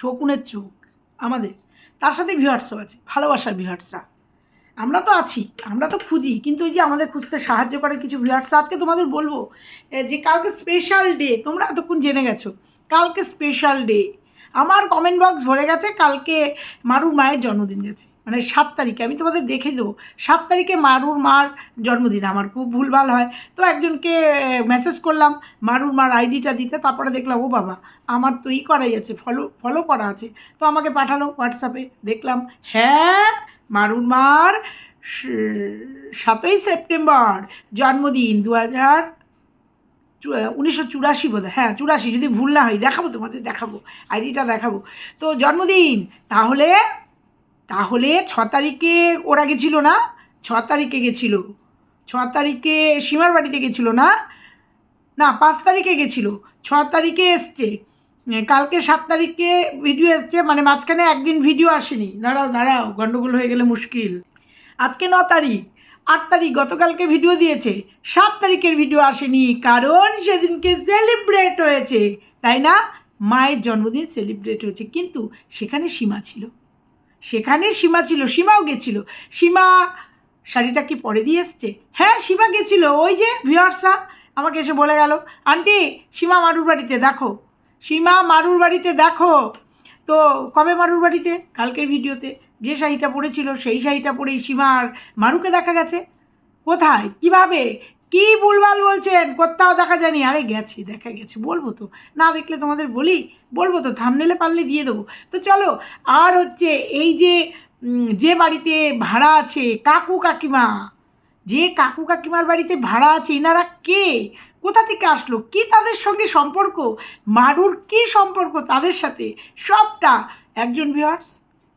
শকুনের চোখ, আমাদের। তার সাথে ভিউয়ার্সও আছে, ভালোবাসার ভিউয়ার্সরা আমরা তো আছি, আমরা তো খুঁজি, কিন্তু ওই যে আমাদের খুঁজতে সাহায্য করে কিছু ভিউয়ার্সরা আজকে তোমাদের বলব যে কালকে স্পেশাল ডে তোমরা এতক্ষণ জেনে গেছো, কালকে স্পেশাল ডে আমার কমেন্ট বক্স ভরে গেছে, কালকে মারু মায়ের জন্মদিন গেছে। মানে সাত তারিখে, আমি তোমাদের দেখে দেবো। সাত তারিখে মারুর মার জন্মদিন, আমার খুব ভুলভাল হয়। তো একজনকে মেসেজ করলাম, মারুর মার আইডিটা দিতে, তারপরে দেখলাম, ও বাবা, আমার তো ই করাই আছে ফলো ফলো করা আছে। তো আমাকে পাঠালো হোয়াটসঅ্যাপে দেখলাম হ্যাঁ মারুর মার সাতই সেপ্টেম্বর জন্মদিন দু হাজার উনিশশো চুরাশি বোধ হয় চুরাশি, যদি ভুল না হয়, দেখাবো তোমাদের, দেখাবো আইডিটা দেখাবো। তো জন্মদিন, তাহলে তাহলে ছ তারিখে ওরা গেছিল না? ছ তারিখে গেছিল। ছ তারিখে সীমার বাড়িতে গেছিল না? না, পাঁচ তারিখে গেছিল। ছ তারিখে এসছে। কালকে সাত তারিখে ভিডিও এসছে মানে মাঝখানে একদিন ভিডিও আসেনি। দাঁড়াও দাঁড়াও গণ্ডগোল হয়ে গেলে মুশকিল। আজকে ন তারিখ। আট তারিখ, গতকালকে ভিডিও দিয়েছে। সাত তারিখের ভিডিও আসেনি, কারণ সেদিনকে সেলিব্রেট হয়েছে। তাই না? মায়ের জন্মদিন সেলিব্রেট হয়েছে। কিন্তু সেখানে সীমা ছিল। সেখানে সীমা ছিল, সীমাও গেছিল। সীমা, শাড়িটা কি পরে দিয়ে এসছে? হ্যাঁ সীমা গেছিল, ওই যে ভিওয়ার্সরা আমাকে এসে বলে গেল, আন্টি, সীমা মারুর বাড়িতে দেখো, সীমা মারুর বাড়িতে দেখো। তো কবে মারুর বাড়িতে? কালকের ভিডিওতে। যে শাড়িটা পরেছিল, সেই শাড়িটা পরেই সীমা আর মারুকে দেখা গেছে। কোথায়? কীভাবে? কি ভুলভাল বলছেন? কোথাও দেখা যায়নি। আরে গেছি, দেখা গেছে, বলব তো। না দেখলে তোমাদের বলি, বলব তো থামনেলে পারলে দিয়ে দেবো। তো চলো, আর হচ্ছে এই যে যে বাড়িতে ভাড়া আছে, কাকু কাকিমা, যে কাকু কাকিমার বাড়িতে ভাড়া আছে, এনারা কে? কোথা থেকে আসলো? কি তাদের সঙ্গে সম্পর্ক? মারুর কি সম্পর্ক তাদের সাথে? সবটা একজন ভিউয়ার্স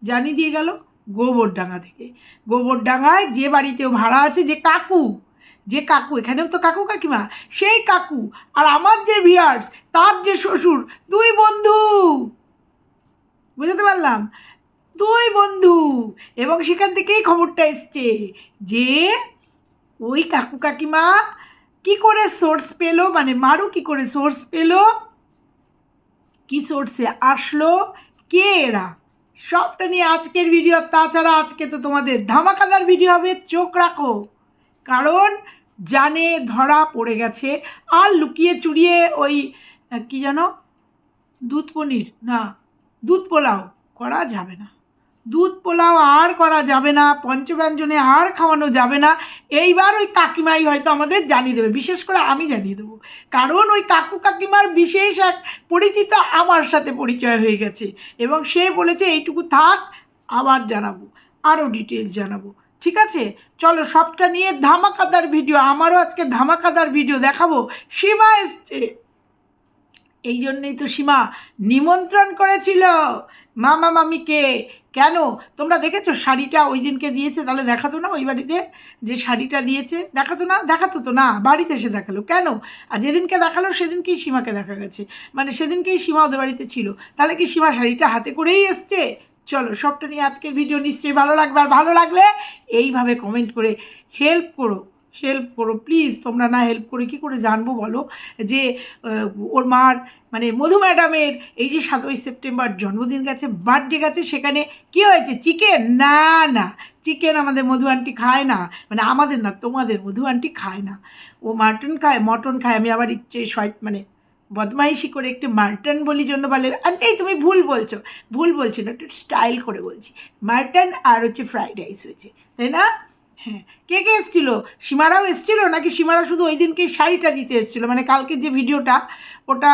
জানিয়ে দিয়ে গেল গোবরডাঙ্গা থেকে। গোবরডাঙ্গায় যে বাড়িতেও ভাড়া আছে, যে কাকু। যে কাকু, এখানেও তো কাকু কাকিমা, সেই কাকু আর আমার যে ভিয়ার্স, তার যে শ্বশুর, দুই বন্ধু। বুঝতে পারলাম? দুই বন্ধু। এবং সেখান থেকেই খবরটা এসছে যে, ওই কাকু কাকিমা কি করে সোর্স পেল মানে মারু কি করে সোর্স পেল, কি সোর্সে আসলো, কে এরা? সবটা নিয়ে আজকের ভিডিও তাছাড়া আজকে তো তোমাদের ধামাকাদার ভিডিও হবে, চোখ রাখো। কারণ জানে ধরা পড়ে গেছে। আর লুকিয়ে চুরিয়ে ওই, কি জানো? দুধ পনির, না, দুধ পোলাও করা যাবে না। দুধ পোলাও আর করা যাবে না, পঞ্চব্যঞ্জনে আর খাওয়ানো যাবে না। এইবার ওই কাকিমাই হয়তো আমাদের জানিয়ে দেবে, বিশেষ করে আমি জানিয়ে দেবো। কারণ ওই কাকু কাকিমার বিশেষ এক পরিচিত আমার সাথে পরিচয় হয়ে গেছে। এবং সে বলেছে, এইটুকু থাক, আবার জানাব, আরও ডিটেলস জানাব। ঠিক আছে? চলো, সবটা নিয়ে ধামাকাদার ভিডিও আমারও আজকে ধামাকাদার ভিডিও দেখাবো। সীমা এসছে। এই জন্যই তো সীমা নিমন্ত্রণ করেছিল মামা মামিকে। কেন? তোমরা দেখেছ শাড়িটা ওই দিনকে দিয়েছে? তাহলে দেখাতো না ওই বাড়িতে যে শাড়িটা দিয়েছে? দেখাতো না? দেখাতো তো না, বাড়িতে এসে দেখাল। কেন? আর যেদিনকে দেখাল সেদিনকেই সীমাকে দেখা গেছে। মানে সেদিনকেই সীমা ওদের বাড়িতে ছিল। তাহলে কি সীমা শাড়িটা হাতে করেই এসছে? চলো, সবটা নিয়ে আজকের ভিডিও নিশ্চয়ই ভালো লাগবে। আর ভালো লাগলে এইভাবে কমেন্ট করে হেল্প করো হেল্প করো। প্লিজ তোমরা না হেল্প করে কি করে জানব বলো? যে ওর মার মানে মধু ম্যাডামের এই যে সাতই সেপ্টেম্বর জন্মদিন গেছে বার্থডে গেছে, সেখানে কি হয়েছে? চিকেন না না। চিকেন আমাদের মধু আন্টি খায় না। মানে আমাদের না, তোমাদের মধু আন্টি খায় না। ও মাটন খায় মটন খায়। আমি আবার ইচ্ছে মানে বদমাইশি করে একটু মার্টন বলি জন্য বলে আন্টি তুমি ভুল বলছো, ভুল বলছি না, একটু স্টাইল করে বলছি। মার্টন আর হচ্ছে ফ্রাইড রাইস হয়েছে, তাই না? হ্যাঁ। কে কে এসেছিল? সীমারাও এসেছিল নাকি সীমারা শুধু ওই দিনকে শাড়িটা দিতে এসেছিল? মানে কালকে যে ভিডিওটা, ওটা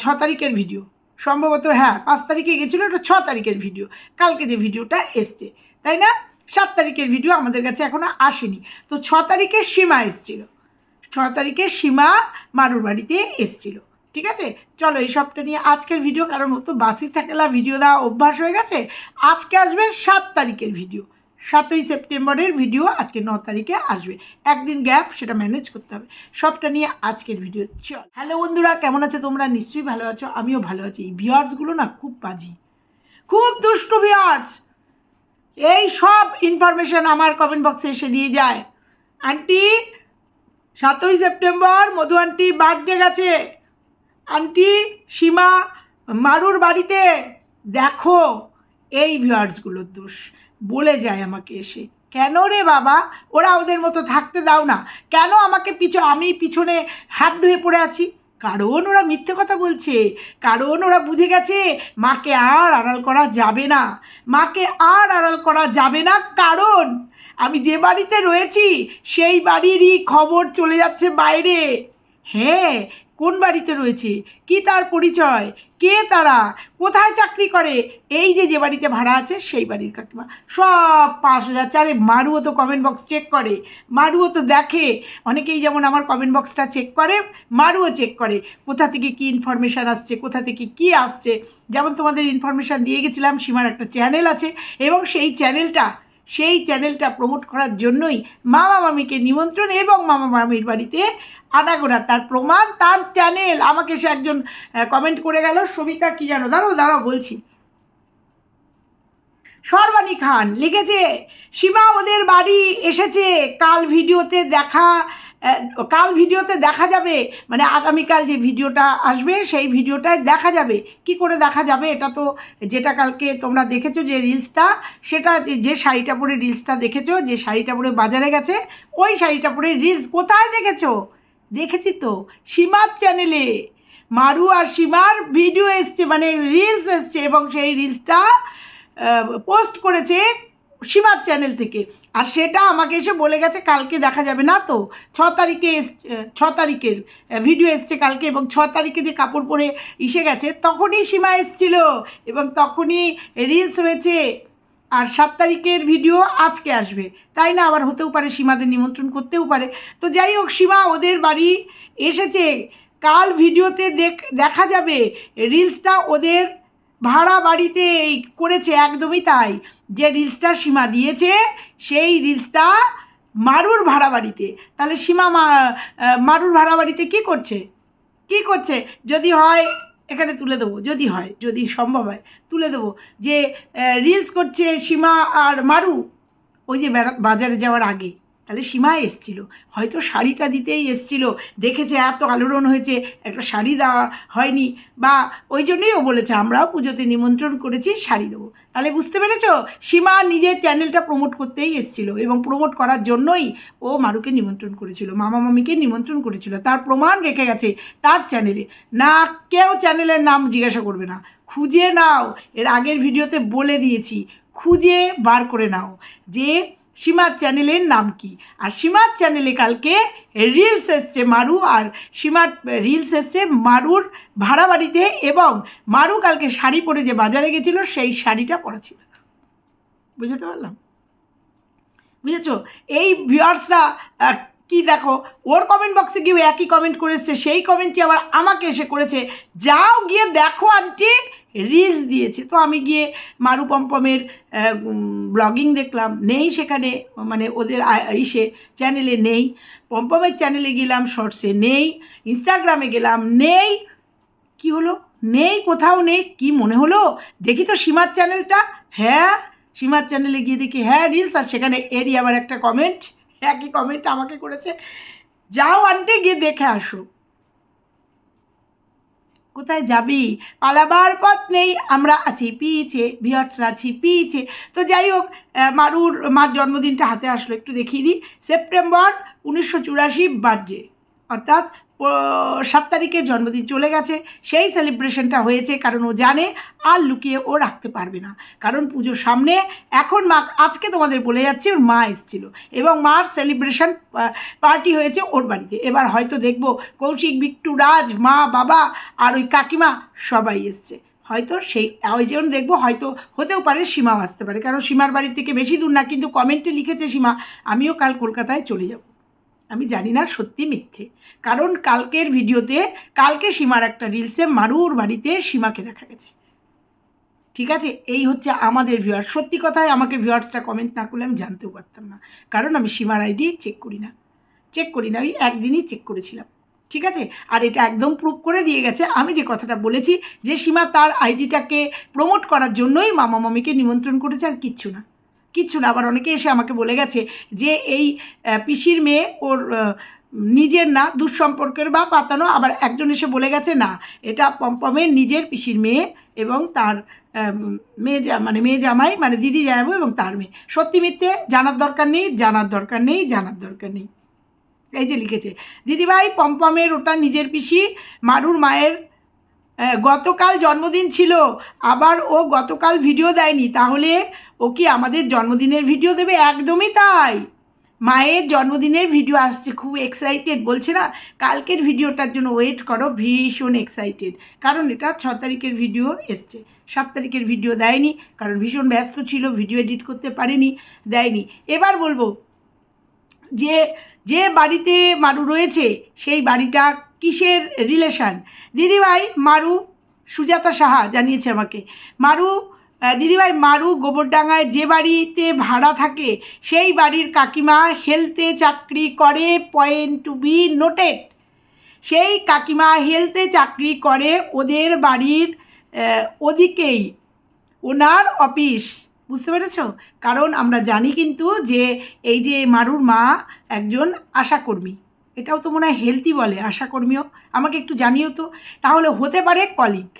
ছ তারিখের ভিডিও। সম্ভবত হ্যাঁ পাঁচ তারিখে গেছিল, ওটা ছ তারিখের ভিডিও। কালকে যে ভিডিওটা এসছে, তাই না? সাত তারিখের ভিডিও আমাদের কাছে এখনও আসেনি। তো ছ তারিখে সীমা এসছিল। ছ তারিখে সীমা মারুর বাড়িতে এসছিল। ঠিক আছে? চলো এই সবটা নিয়ে আজকের ভিডিও কারণ ও তো বাসি থাকেলা ভিডিও দেওয়া অভ্যাস হয়ে গেছে। আজকে আসবে সাত তারিখের ভিডিও সাতই সেপ্টেম্বরের ভিডিও আজকে ন তারিখে আসবে। একদিন গ্যাপ সেটা ম্যানেজ করতে হবে। সবটা নিয়ে আজকের ভিডিও চল। হ্যালো বন্ধুরা, কেমন আছে তোমরা? নিশ্চয়ই ভালো আছো, আমিও ভালো আছি। এই ভিওয়ার্সগুলো না খুব বাজি। খুব দুষ্টু ভিওয়ার্স এই সব ইনফরমেশন আমার কমেন্ট বক্সে এসে দিয়ে যায়। আন্টি সাতই সেপ্টেম্বর মধু আন্টির বার্থডে গেছে। আন্টি সীমা মারুর বাড়িতে, দেখো এই ভিউয়ার্সগুলোর দোষ। বলে যায় আমাকে এসে, কেন রে বাবা? ওরা ওদের মতো থাকতে দাও না। কেন আমাকে পিছু আমি পিছনে হাত ধুয়ে পড়ে আছি। কারণ ওরা মিথ্যে কথা বলছে। কারণ ওরা বুঝে গেছে, মাকে আর আড়াল করা যাবে না। মাকে আর আড়াল করা যাবে না। কারণ আমি যে বাড়িতে রয়েছি, সেই বাড়িরই খবর চলে যাচ্ছে বাইরে। হ্যাঁ কোন বাড়িতে রয়েছে? কি তার পরিচয়? কে তারা? কোথায় চাকরি করে? এই যে যে বাড়িতে ভাড়া আছে, সেই বাড়ির কাকিমা। সব পাঁচ হাজার চারে মারুও তো কমেন্ট বক্স চেক করে। মারুও তো দেখে। অনেকেই যেমন আমার কমেন্ট বক্সটা চেক করে, মারুও চেক করে। কোথা থেকে কী ইনফরমেশান আসছে, কোথা থেকে কী আসছে? যেমন তোমাদের ইনফরমেশান দিয়ে গেছিলাম, সীমার একটা চ্যানেল আছে, এবং সেই চ্যানেলটা সেই চ্যানেলটা প্রমোট করার জন্যই মামা মামিকে নিমন্ত্রণ এবং মামা মামির বাড়িতে আনাগোনা। তার প্রমাণ, তার চ্যানেল। আমাকে সে একজন কমেন্ট করে গেল, সবিতা, কি জানো? দাঁড়াও দাঁড়াও, বলছি। সর্বাণী খান লিখেছে, সীমা ওদের বাড়ি এসেছে, কাল ভিডিওতে দেখা কাল ভিডিওতে দেখা যাবে মানে আগামীকাল যে ভিডিওটা আসবে সেই ভিডিওটায় দেখা যাবে। কি করে দেখা যাবে? এটা তো যেটা কালকে তোমরা দেখেছ যে রিলসটা, সেটা যে- শাড়িটা পরে রিলসটা দেখেছ, যে শাড়িটা পরে বাজারে গেছে, ওই শাড়িটা পরে রিলস কোথায় দেখেছ? দেখেছি তো, সীমার চ্যানেলে। মারু আর সীমার ভিডিও এসছে মানে রিলস এসছে এবং সেই রিলসটা পোস্ট করেছে সীমার চ্যানেল থেকে। আর সেটা আমাকে এসে বলে গেছে, কালকে দেখা যাবে না তো? ছ তারিখে ছ তারিখের ভিডিও এসছে কালকে এবং ছ তারিখে যে কাপড় পরে এসে গেছে, তখনই সীমা এসছিল এবং তখনই রিলস হয়েছে। আর সাত তারিখের ভিডিও আজকে আসবে। তাই না? আবার হতেও পারে, সীমাদের নিমন্ত্রণ করতেও পারে। তো যাই হোক, সীমা ওদের বাড়ি এসেছে। কাল ভিডিওতে দেখ, দেখা যাবে। রিলসটা ওদের ভাড়া বাড়িতে এই করেছে একদমই তাই। যে রিলসটা সীমা দিয়েছে, সেই রিলসটা মারুর ভাড়া বাড়িতে। তাহলে সীমা মারুর ভাড়া বাড়িতে কী করছে? কী করছে? যদি হয়, এখানে তুলে দেবো। যদি হয়, যদি সম্ভব হয়, তুলে দেবো। যে রিলস করছে সীমা আর মারু, ওই যে বাজারে যাওয়ার আগে। তাহলে সীমা এসছিল। হয়তো শাড়িটা দিতেই এসছিল। দেখেছে এত আলোড়ন হয়েছে, একটা শাড়ি দেওয়া হয়নি বা ওই জন্যই ও বলেছে, আমরাও পুজোতে নিমন্ত্রণ করেছি, শাড়ি দেবো। তাহলে বুঝতে পেরেছ? সীমা নিজের চ্যানেলটা প্রমোট করতেই এসছিল এবং প্রমোট করার জন্যই ও মারুকে নিমন্ত্রণ করেছিল, মামা মামিকে নিমন্ত্রণ করেছিল। তার প্রমাণ রেখে গেছে তার চ্যানেলে। না, কেউ চ্যানেলের নাম জিজ্ঞাসা করবে না। খুঁজে নাও। এর আগের ভিডিওতে বলে দিয়েছি। খুঁজে বার করে নাও। যে সীমার চ্যানেলের নাম কি? আর সীমার চ্যানেলে কালকে রিলস এসছে মারু আর সীমার রিলস এসছে মারুর ভাড়া বাড়িতে এবং মারু কালকে শাড়ি পরে যে বাজারে গেছিল, সেই শাড়িটা পরেছিল বুঝতে পারলাম? বুঝেছ? এই ভিউয়ার্সরা কি দেখো? ওর কমেন্ট বক্সে গিয়ে একই কমেন্ট করেছে, সেই কমেন্টটি আবার আমাকে এসে করেছে। যাও গিয়ে দেখো আন্টি রিলস দিয়েছে। তো আমি গিয়ে মারু পম্পমের ব্লগিং দেখলাম। নেই সেখানে মানে ওদের ইসে চ্যানেলে নেই। পম্পমের চ্যানেলে গেলাম শর্টসে নেই। ইনস্টাগ্রামে গেলাম, নেই। কি হলো? নেই, কোথাও নেই, কি মনে হলো? দেখি তো সীমার চ্যানেলটা হ্যাঁ সীমার চ্যানেলে গিয়ে দেখি। হ্যাঁ রিলস আর সেখানে এরই আবার একটা কমেন্ট একই কমেন্ট আমাকে করেছে, যাও আনতে গিয়ে দেখে আসো। কোথায় যাবি? পালাবার পথ নেই, আমরা আছি পিছে বিহর্সরা আছি পিছে। তো যাই হোক মারুর, মার জন্মদিনটা হাতে আসলো, একটু দেখিয়ে দিই। সেপ্টেম্বর উনিশশো চুরাশি বার্থডে অর্থাৎ সাত তারিখের জন্মদিন চলে গেছে। সেই সেলিব্রেশনটা হয়েছে কারণ ও জানে আর লুকিয়ে ও রাখতে পারবে না। কারণ পুজোর সামনে এখন মা, আজকে তোমাদের বলে যাচ্ছি ওর মা এসেছিল এবং মার সেলিব্রেশন পার্টি হয়েছে ওর বাড়িতে। এবার হয়তো দেখব কৌশিক, বিট্টু, রাজ, মা, বাবা আর ওই কাকিমা সবাই এসছে। হয়তো সেই, ওই জন্য দেখব, হয়তো হতেও পারে সীমাও আসতে পারে। কারণ সীমার বাড়ি থেকে বেশি দূর না, কিন্তু কমেন্টে লিখেছে সীমা, আমিও কাল কলকাতায় চলে যাব। আমি জানি না সত্যি মিথ্যে। কারণ কালকের ভিডিওতে কালকে সীমার একটা রিলসে মারুর বাড়িতে সীমাকে দেখা গেছে। ঠিক আছে? এই হচ্ছে আমাদের ভিউয়ার সত্যি কথায় আমাকে ভিউয়ার্সটা কমেন্ট না করলে আমি জানতেও পারতাম না। কারণ আমি সীমার আইডি চেক করি না। চেক করি না, ওই একদিনই চেক করেছিলাম। ঠিক আছে? আর এটা একদম প্রুভ করে দিয়ে গেছে। আমি যে কথাটা বলেছি যে সীমা তার আইডিটাকে প্রমোট করার জন্যই মামা মামিকে নিমন্ত্রণ করেছে আর কিচ্ছু না। কিচ্ছু না। আবার অনেকে এসে আমাকে বলে গেছে যে, এই পিসির মেয়ে ওর নিজের না, দুঃসম্পর্কের বা পাতানো। আবার একজন এসে বলে গেছে, না, এটা পম্পমের নিজের পিসির মেয়ে এবং তার মেয়ে মানে মেয়ে জামাই মানে দিদি জামাইবু এবং তার মেয়ে। সত্যি মিথ্যে? জানার দরকার নেই, জানার দরকার নেই, জানার দরকার নেই। এই যে লিখেছে, দিদিভাই, পম্পমের ওটা নিজের পিসি, মারুর মায়ের গতকাল জন্মদিন ছিল, আবার ও গতকাল ভিডিও দেয়নি, তাহলে ও কি আমাদের জন্মদিনের ভিডিও দেবে? একদমই তাই। মায়ের জন্মদিনের ভিডিও আসছে, খুব এক্সাইটেড বলছে না, কালকের ভিডিওটার জন্য ওয়েট করো, ভীষণ এক্সাইটেড কারণ এটা ছ তারিখের ভিডিও এসছে। সাত তারিখের ভিডিও দেয়নি, কারণ ভীষণ ব্যস্ত ছিল ভিডিও এডিট করতে পারেনি, দেয়নি। এবার বলব, যে যে বাড়িতে মারু রয়েছে, সেই বাড়িটা কিসের রিলেশান দিদিভাই মারু সুজাতা সাহা জানিয়েছে আমাকে। মারু দিদিভাই মারু গোবরডাঙ্গায় যে বাড়িতে ভাড়া থাকে, সেই বাড়ির কাকিমা হেলথে চাকরি করে পয়েন্ট টু বি নোটেড সেই কাকিমা হেলথে চাকরি করে ওদের বাড়ির ওদিকেই, ওনার অফিস বুঝতে পেরেছ? কারণ আমরা জানি কিন্তু যে এই যে মারুর মা একজন আশাকর্মী। এটাও তো মনে হয় হেলদি বলে, আশাকর্মীও। আমাকে একটু জানিও তো, তাহলে হতে পারে কলিগ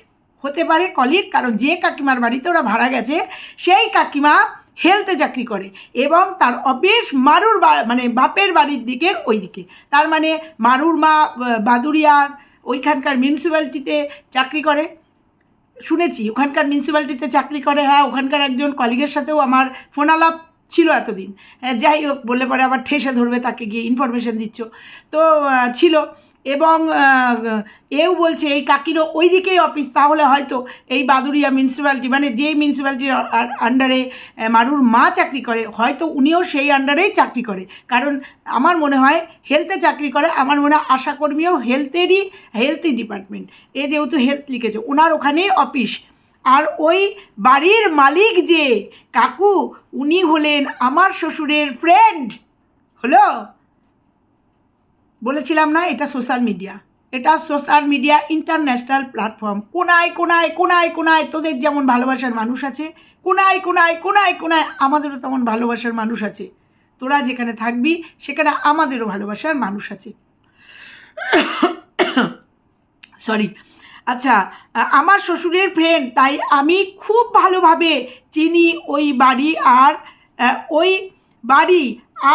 হতে পারে কলিগ কারণ যে কাকিমার বাড়িতে ওরা ভাড়া গেছে, সেই কাকিমা হেলথে চাকরি করে, এবং তার অফিস মারুর মানে বাপের বাড়ির দিকের ওই দিকে তার মানে মারুর মা বাদুরিয়ার ওইখানকার মিউনিসিপ্যালিটিতে চাকরি করে। শুনেছি, ওখানকার মিউনিসিপ্যালিটিতে চাকরি করে হ্যাঁ ওখানকার একজন কলিগের সাথেও আমার ফোন আলাপ ছিল এতদিন। যাই হোক, বললে পরে আবার ঠেসে ধরবে, তাকে গিয়ে ইনফরমেশন দিচ্ছ। তো ছিল। এবং এও বলছে, এই কাকিরও ওই দিকেই অফিস তাহলে হয়তো এই বাদুরিয়া মিউনিসিপ্যালিটি মানে যেই মিউনিসিপ্যালিটির আন্ডারে মারুর মা চাকরি করে, হয়তো উনিও সেই আন্ডারেই চাকরি করে। কারণ আমার মনে হয় হেলথে চাকরি করে, আমার মনে হয় আশাকর্মীও হেলথেরই হেলথ ডিপার্টমেন্ট এ যেহেতু হেলথ লিখেছে ওনার ওখানেই অফিস আর ওই বাড়ির মালিক যে, কাকু, উনি হলেন আমার শ্বশুরের ফ্রেন্ড হলো? বলেছিলাম না, এটা সোশ্যাল মিডিয়া এটা সোশ্যাল মিডিয়া ইন্টারন্যাশনাল প্ল্যাটফর্ম কোনায় কোনায় কোনায় কোনায় তোদের যেমন ভালোবাসার মানুষ আছে, কোনায় কোনায় কোনায় কোনায় আমাদেরও তেমন ভালোবাসার মানুষ আছে। তোরা যেখানে থাকবি, সেখানে আমাদেরও ভালোবাসার মানুষ আছে। সরি আচ্ছা আমার শ্বশুরের ফ্রেন্ড তাই আমি খুব ভালোভাবে চিনি ওই বাড়ি আর ওই বাড়ি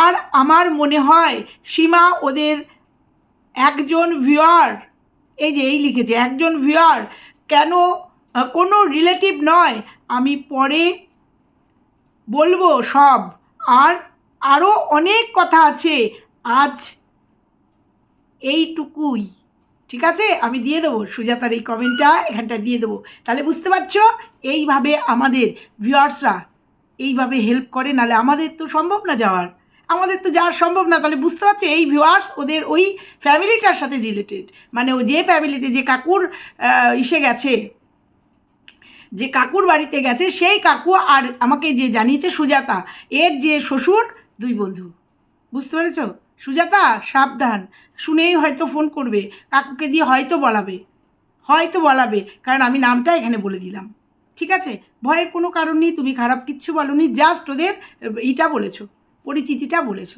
আর আমার মনে হয় সীমা ওদের একজন ভিওয়ার এই যে, এই লিখেছে, একজন ভিউয়ার কেন কোনো রিলেটিভ নয়, আমি পরে বলব সব। আর আরও অনেক কথা আছে, আজ এইটুকুই। ঠিক আছে? আমি দিয়ে দেবো। সুজাতার এই কমেন্টটা এখানটা দিয়ে দেবো। তাহলে বুঝতে পারছ? এইভাবে আমাদের ভিউয়ার্সরা এইভাবে হেল্প করে, নাহলে আমাদের তো সম্ভব না যাওয়ার। আমাদের তো যাওয়া সম্ভব না। তাহলে বুঝতে পারছ? এই ভিউয়ার্স ওদের ওই ফ্যামিলিটার সাথে রিলেটেড মানে ও যে ফ্যামিলিতে যে কাকুর ইসে গেছে, যে কাকুর বাড়িতে গেছে, সেই কাকু আর আমাকে যে জানিয়েছে সুজাতা, এর যে শ্বশুর, দুই বন্ধু। বুঝতে পেরেছ? সুজাতা, সাবধান। শুনেই হয়তো ফোন করবে। কাকুকে দিয়ে হয়তো বলাবে। হয়তো বলাবে, কারণ আমি নামটা এখানে বলে দিলাম। ঠিক আছে? ভয়ের কোনো কারণ নেই, তুমি খারাপ কিচ্ছু বলনি জাস্ট ওদের ইটা বলেছ, পরিচিতিটা বলেছ।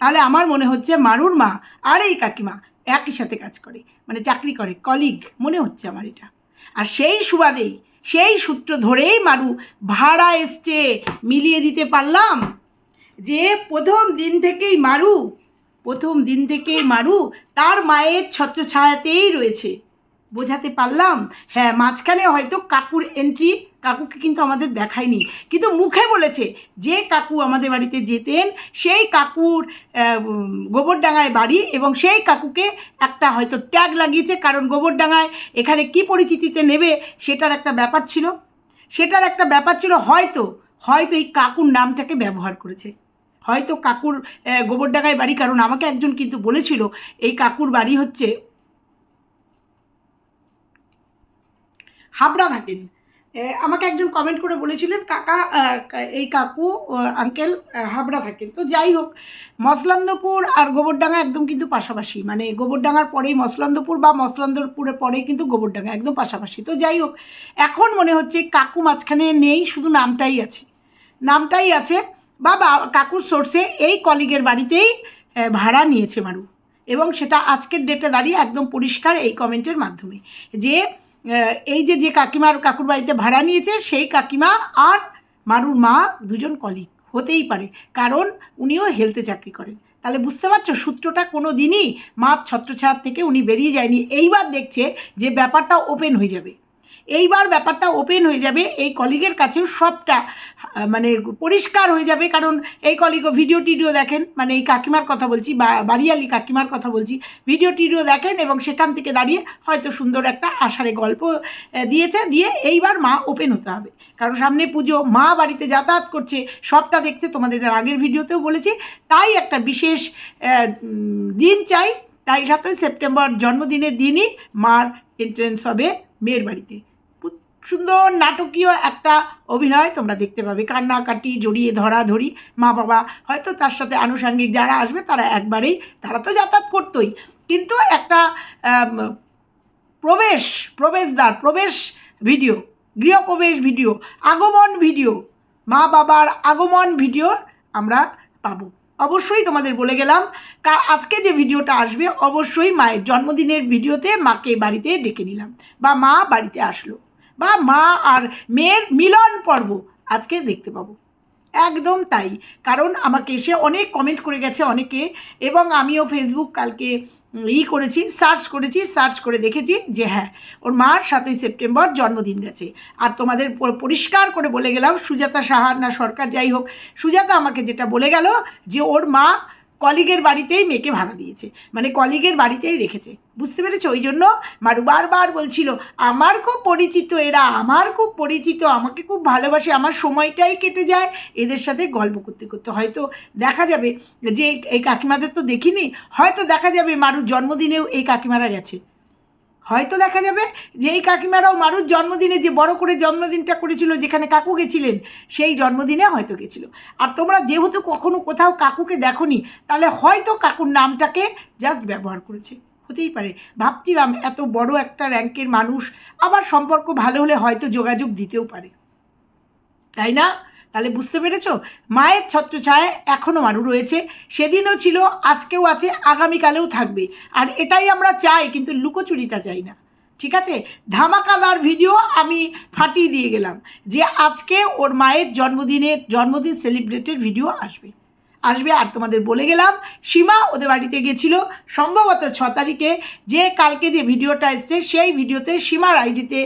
তাহলে আমার মনে হচ্ছে মারুর মা আর এই কাকিমা একই সাথে কাজ করে মানে চাকরি করে কলিগ মনে হচ্ছে আমার এটা। আর সেই সুবাদেই, সেই সূত্র ধরেই মারু ভাড়া এসছে, মিলিয়ে দিতে পারলাম যে প্রথম দিন থেকেই মারু প্রথম দিন থেকেই মারু তার মায়ের ছত্রছায়াতেই রয়েছে। বোঝাতে পারলাম? হ্যাঁ মাঝখানে হয়তো কাকুর এন্ট্রি কাকুকে কিন্তু আমাদের দেখায়নি। কিন্তু মুখে বলেছে যে কাকু আমাদের বাড়িতে যেতেন, সেই কাকুর গোবরডাঙ্গায় বাড়ি এবং সেই কাকুকে একটা হয়তো ট্যাগ লাগিয়েছে। কারণ গোবরডাঙ্গায় এখানে কি পরিচিতিতে নেবে সেটার একটা ব্যাপার ছিল। সেটার একটা ব্যাপার ছিল হয়তো হয়তো এই কাকুর নামটাকে ব্যবহার করেছে। হয়তো কাকুর গোবরডাঙ্গায় বাড়ি, কারণ আমাকে একজন কিন্তু বলেছিল, এই কাকুর বাড়ি হচ্ছে হাবড়া থাকেন আমাকে একজন কমেন্ট করে বলেছিলেন, কাকা এই কাকু আঙ্কেল হাবড়া থাকেন। তো যাই হোক, মসলান্দপুর আর গোবরডাঙ্গা একদম কিন্তু পাশাপাশি। মানে গোবরডাঙ্গার পরেই মসলান্দপুর বা মসলান্দপুরের পরেই কিন্তু গোবরডাঙ্গা একদম পাশাপাশি। তো যাই হোক, এখন মনে হচ্ছে কাকু মাঝখানে নেই, শুধু নামটাই আছে। নামটাই আছে বা কাকুর সোর্সে এই কলিগের বাড়িতেই ভাড়া নিয়েছে মারু। এবং সেটা আজকের ডেটে দাঁড়িয়ে একদম পরিষ্কার এই কমেন্টের মাধ্যমে। যে এই যে যে কাকিমার কাকুর বাড়িতে ভাড়া নিয়েছে, সেই কাকিমা আর মারুর মা দুজন কলিগ হতেই পারে। কারণ উনিও হেলথে চাকরি করেন। তাহলে বুঝতে পারছ, সূত্রটা কোনো দিনই মা ছত্রছায়ার থেকে উনি বেরিয়ে যায়নি। এইবার দেখছে যে ব্যাপারটা ওপেন হয়ে যাবে। এইবার ব্যাপারটা ওপেন হয়ে যাবে, এই কলিগের কাছেও সবটা মানে পরিষ্কার হয়ে যাবে। কারণ এই কলিগও ভিডিও টিডিও দেখেন মানে এই কাকিমার কথা বলছি, বা- বাড়িয়ালি কাকিমার কথা বলছি ভিডিও টিডিও দেখেন এবং সেখান থেকে দাঁড়িয়ে হয়তো সুন্দর একটা আষাঢ়ে গল্প দিয়েছে, দিয়ে এইবার মা ওপেন হতে হবে। কারণ সামনে পুজো, মা বাড়িতে যাতায়াত করছে, সবটা দেখছে, তোমাদের আগের ভিডিওতেও বলেছি। তাই একটা বিশেষ দিন চাই। তাই সাতই সেপ্টেম্বর জন্মদিনের দিনই মার এন্ট্রেন্স হবে মেয়ের বাড়িতে। সুন্দর নাটকীয় একটা অভিনয় তোমরা দেখতে পাবে। কান্নাকাটি, জড়িয়ে ধরাধরি, মা বাবা হয়তো তার সাথে আনুষঙ্গিক যারা আসবে তারা একবারেই, তারা তো যাতায়াত করতোই। কিন্তু একটা প্রবেশ, প্রবেশদ্বার, প্রবেশ ভিডিও, গৃহপ্রবেশ ভিডিও, আগমন ভিডিও, মা বাবার আগমন ভিডিও আমরা পাবো। অবশ্যই তোমাদের বলে গেলাম আজকে যে ভিডিওটা আসবে অবশ্যই মায়ের জন্মদিনের ভিডিওতে মাকে বাড়িতে ডেকে নিলাম বা মা বাড়িতে আসলো। বা মা আর মেয়ের মিলন পর্ব আজকে দেখতে পাবো। একদম তাই। কারণ আমাকে এসে অনেক কমেন্ট করে গেছে অনেকে এবং আমিও ফেসবুক কালকে ই করেছি সার্চ করেছি সার্চ করে দেখেছি যে হ্যাঁ ওর মার সাতই সেপ্টেম্বর জন্মদিন গেছে। আর তোমাদের পরিষ্কার করে বলে গেলাম, সুজাতা সাহার না সরকার যাই হোক, সুজাতা আমাকে যেটা বলে গেল যে ওর মা কলিগের বাড়িতেই মেয়েকে ভাড়া দিয়েছে। মানে কলিগের বাড়িতেই রেখেছে। বুঝতে পেরেছ? ওই জন্য মারু বারবার বলছিল, আমার খুব পরিচিত এরা, আমার খুব পরিচিত, আমাকে খুব ভালোবাসে, আমার সময়টাই কেটে যায়। এদের সাথে গল্প করতে করতে। হয়তো দেখা যাবে যে এই- কাকিমাদের তো দেখিনি, হয়তো দেখা যাবে মারুর জন্মদিনেও এই কাকিমারা গেছে। হয়তো দেখা যাবে যে এই কাকিমারাও মারুর জন্মদিনে যে বড় করে জন্মদিনটা করেছিল, যেখানে কাকু গেছিলেন, সেই জন্মদিনে হয়তো গেছিল। আর তোমরা যেহেতু কখনো কোথাও কাকুকে দেখোনি, তাহলে হয়তো কাকুর নামটাকে জাস্ট ব্যবহার করেছে। হতেই পারে। ভাবছিলাম এত বড় একটা র্যাঙ্কের মানুষ, আবার সম্পর্ক ভালো হলে হয়তো যোগাযোগ দিতেও পারে। তাই না? তাহলে বুঝতে পেরেছ? মায়ের ছত্রছায়া এখনও আরও রয়েছে। সেদিনও ছিল, আজকেও আছে, আগামীকালেও থাকবে। আর এটাই আমরা চাই, কিন্তু লুকোচুরিটা চাই না। ঠিক আছে? ধামাকাদার ভিডিও আমি ফাটিয়ে দিয়ে গেলাম যে আজকে ওর মায়ের জন্মদিনের, জন্মদিন সেলিব্রেটের ভিডিও আসবে। আসবে। আর তোমাদের বলে গেলাম, সীমা ওদের বাড়িতে গেছিল সম্ভবত ছ তারিখে। যে কালকে যে ভিডিওটা এসছে, সেই ভিডিওতে সীমার আইডিতে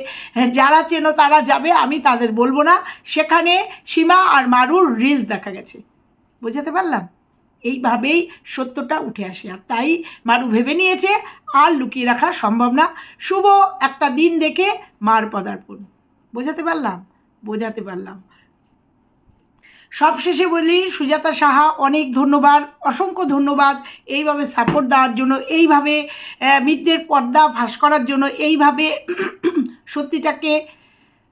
যারা চেনো তারা যাবে, আমি তাদের বলব না। সেখানে সীমা আর মারুর রিলস দেখা গেছে। বোঝাতে পারলাম? এইভাবেই সত্যটা উঠে আসে। আর তাই মারু ভেবে নিয়েছে, আর লুকিয়ে রাখা সম্ভব না। শুভ একটা দিন দেখে মার পদার্পণ। বোঝাতে পারলাম? বোঝাতে পারলাম। সবশেষে বলি, সুজাতা সাহা, অনেক ধন্যবাদ, অসংখ্য ধন্যবাদ এইভাবে সাপোর্ট দেওয়ার জন্য, এইভাবে মিথ্যের পর্দা ফাঁস করার জন্য, এইভাবে সত্যিটাকে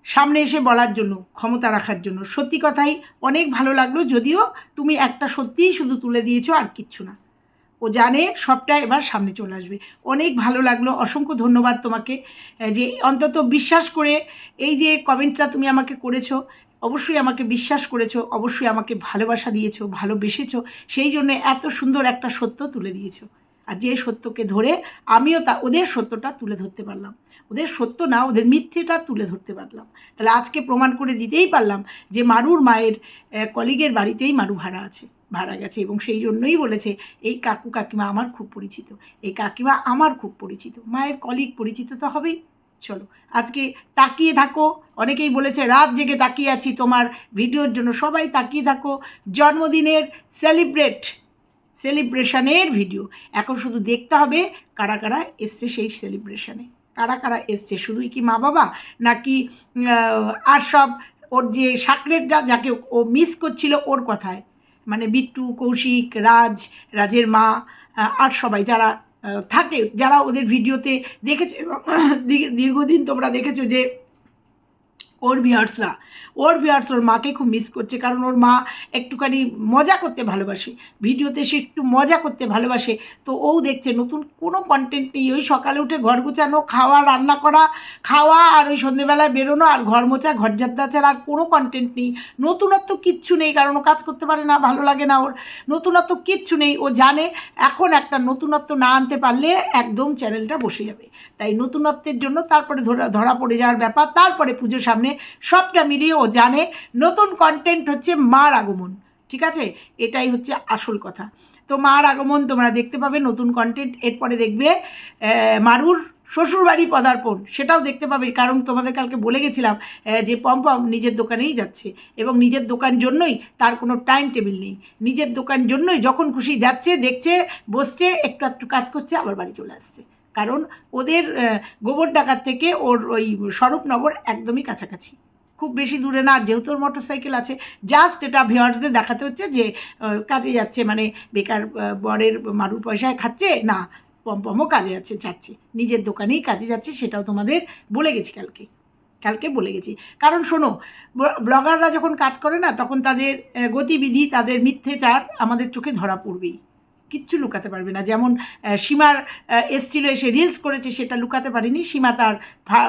সামনে এসে বলার জন্য, ক্ষমতা রাখার জন্য। সত্যি কথাই অনেক ভালো লাগল, যদিও তুমি একটা সত্যিই শুধু তুলে দিয়েছ আর কিচ্ছু না। ও জানে সবটা এবার সামনে চলে আসবে। অনেক ভালো লাগল, অসংখ্য ধন্যবাদ তোমাকে যে অন্তত বিশ্বাস করে এই যে কমেন্টটা তুমি আমাকে করেছ অবশ্যই আমাকে বিশ্বাস করেছ, অবশ্যই আমাকে ভালোবাসা দিয়েছ, ভালোবেসেছো, সেই জন্য এত সুন্দর একটা সত্য তুলে দিয়েছ। আর যে সত্যকে ধরে আমিও তা, ওদের সত্যটা তুলে ধরতে পারলাম। ওদের সত্য না, ওদের মিথ্যেটা তুলে ধরতে পারলাম। তাহলে আজকে প্রমাণ করে দিতেই পারলাম যে মারুর মায়ের কলিগের বাড়িতেই মারু ভাড়া আছে, ভাড়া গেছে এবং সেই জন্যই বলেছে, এই কাকু কাকিমা আমার খুব পরিচিত, এই কাকিমা আমার খুব পরিচিত, মায়ের কলিগ পরিচিত তো হবেই। চলো, আজকে তাকিয়ে থাকো। অনেকেই বলেছে, রাত জেগে তাকিয়ে আছি তোমার ভিডিওর জন্য। সবাই তাকিয়ে থাকো। জন্মদিনের সেলিব্রেট সেলিব্রেশনের ভিডিও এখন শুধু দেখতে হবে কারা কারা এসছে সেই সেলিব্রেশনে কারা কারা এসছে? শুধুই কি মা বাবা? নাকি আর সব ওর যে সাকরেতরা যাকে ও মিস করছিল ওর কথায়? মানে বিট্টু, কৌশিক, রাজ, রাজের মা আর সবাই যারা থাকে যারা ওদের ভিডিওতে দেখেছ এবং দীর্ঘ- দীর্ঘদিন তোমরা দেখেছ যে ওর ভিয়ার্সরা ওর ভিয়ার্স ওর মাকে খুব মিস করছে, কারণ ওর মা একটুখানি মজা করতে ভালোবাসে। ভিডিওতে সে একটু মজা করতে ভালোবাসে। তো ও দেখছে নতুন কোনো কন্টেন্ট নেই। ওই সকালে উঠে ঘর গোছানো, খাওয়া, রান্না করা, খাওয়া আর ওই সন্ধেবেলায় বেরোনো আর ঘর মোছা, ঘর ছাড়া আর কোনো কন্টেন্ট নেই। নতুনত্ব কিচ্ছু নেই, কারণ ও কাজ করতে পারে না, ভালো লাগে না ওর। নতুনত্ব কিচ্ছু নেই। ও জানে এখন একটা নতুনত্ব না আনতে পারলে একদম চ্যানেলটা বসে যাবে। তাই নতুনত্বের জন্য তারপরে ধরা ধরা পড়ে যাওয়ার ব্যাপার। তারপরে পুজোর সামনে সবটা মিলিয়ে ও জানে নতুন কন্টেন্ট হচ্ছে মার আগমন। ঠিক আছে? এটাই হচ্ছে আসল কথা। তো মার আগমন তোমরা দেখতে পাবে নতুন কন্টেন্ট এরপরে দেখবে মারুর শ্বশুরবাড়ি পদার্পণ, সেটাও দেখতে পাবে। কারণ তোমাদের কালকে বলে গেছিলাম যে পম্পম নিজের দোকানেই যাচ্ছে এবং নিজের দোকান জন্যই তার কোনো টাইম টেবিল নেই। নিজের দোকান জন্যই যখন খুশি যাচ্ছে, দেখছে, বসছে, একটু একটু কাজ করছে, আবার বাড়ি চলে আসছে। কারণ ওদের গোবর ডাকার থেকে ওর ওই স্বরূপনগর একদমই কাছাকাছি। খুব বেশি দূরে না, যেহেতু ওর মোটর সাইকেল আছে। জাস্ট এটা ভিওয়ার্সদের দেখাতে হচ্ছে যে কাজে যাচ্ছে মানে বেকার বরের মারুর পয়সায় খাচ্ছে, না পম্পমও কাজে যাচ্ছে যাচ্ছে। নিজের দোকানেই কাজে যাচ্ছে, সেটাও তোমাদের বলে গেছি কালকে। কালকে বলে গেছি। কারণ শোনো ব্লগাররা যখন কাজ করে না, তখন তাদের গতিবিধি, তাদের মিথ্যেচার আমাদের চোখে ধরা পড়বেই। কিচ্ছু লুকাতে পারবে না। যেমন সীমার এসছিল, এসে রিলস করেছে, সেটা লুকাতে পারেনি। সীমা তার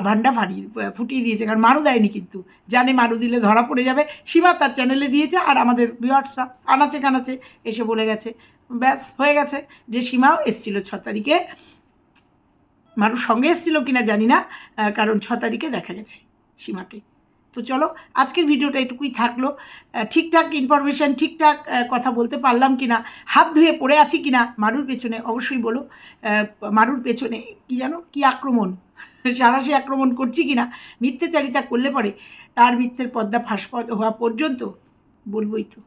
ভান্ডা ফাড়িয়ে ফুটিয়ে দিয়েছে, কারণ মারু দেয়নি কিন্তু। জানে মারু দিলে ধরা পড়ে যাবে। সীমা তার চ্যানেলে দিয়েছে, আর আমাদের ভিউয়ার্সরা আনাচে কানাচে এসে বলে গেছে। ব্যাস, হয়ে গেছে যে সীমাও এসছিল ছ তারিখে। মারুর সঙ্গে এসছিল কিনা জানি না কারণ ছ তারিখে দেখা গেছে সীমাকে। তো চলো, আজকের ভিডিওটা এটুকুই থাকল। ঠিকঠাক ইনফরমেশান ঠিকঠাক কথা বলতে পারলাম কি না হাত ধুয়ে পড়ে আছি কি না মারুর পেছনে অবশ্যই বলো। মারুর পেছনে কি জানো? কি আক্রমণ? সারাশি আক্রমণ করছি কিনা? মিথ্যেচারিতা করলে পরে তার মিথ্যের পদ্মা ফাঁস হওয়া পর্যন্ত বলবই তো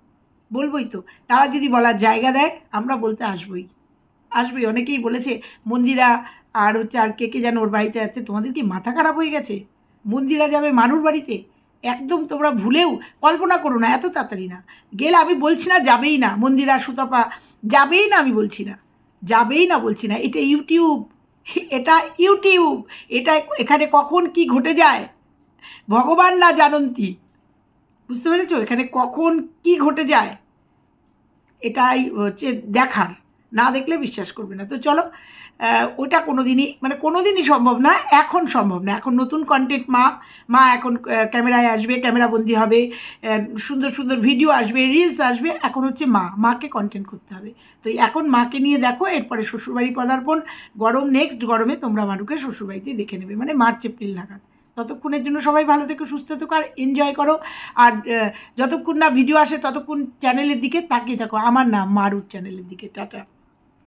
বলবই তো। তারা যদি বলার জায়গা দেয়, আমরা বলতে আসবই। আসবেই। অনেকেই বলেছে, মন্দিরা আর হচ্ছে আর কে কে যেন ওর বাড়িতে আছে, তোমাদের কি মাথা খারাপ হয়ে গেছে? মন্দিরা যাবে মানুর বাড়িতে? একদম তোমরা ভুলেও কল্পনা করো না, এত তাড়াতাড়ি না। গেলে আমি বলছি না, যাবেই না, মন্দিরা, সুতপা, যাবেই না আমি বলছি না। যাবেই না বলছি না, এটা ইউটিউব এটা ইউটিউব, এটা এখানে কখন কি ঘটে যায়? ভগবান না জানন্তি। বুঝতে পেরেছ? এখানে কখন কি ঘটে যায়? এটাই হচ্ছে দেখার। না দেখলে বিশ্বাস করবে না। তো চলো ওটা কোনো দিনই মানে কোনো দিনই সম্ভব না, এখন সম্ভব না। এখন নতুন কন্টেন্ট মা মা এখন ক্যামেরায় আসবে, ক্যামেরাবন্দি হবে সুন্দর সুন্দর ভিডিও আসবে রিলস আসবে, এখন হচ্ছে মা, মাকে কন্টেন্ট করতে হবে। তো এখন মাকে নিয়ে দেখো, এরপরে শ্বশুরবাড়ি পদার্পণ, গরম নেক্সট গরমে তোমরা মানুষকে শ্বশুরবাড়িতে দেখে নেবে মানে মার্চ, এপ্রিল নাগাদ। ততক্ষণের জন্য সবাই ভালো থেকো, সুস্থ থেকো আর এনজয় করো। আর যতক্ষণ না ভিডিও আসে, ততক্ষণ চ্যানেলের দিকে তাকিয়ে থাকো। আমার নাম মারুর চ্যানেলের দিকে। টাটা।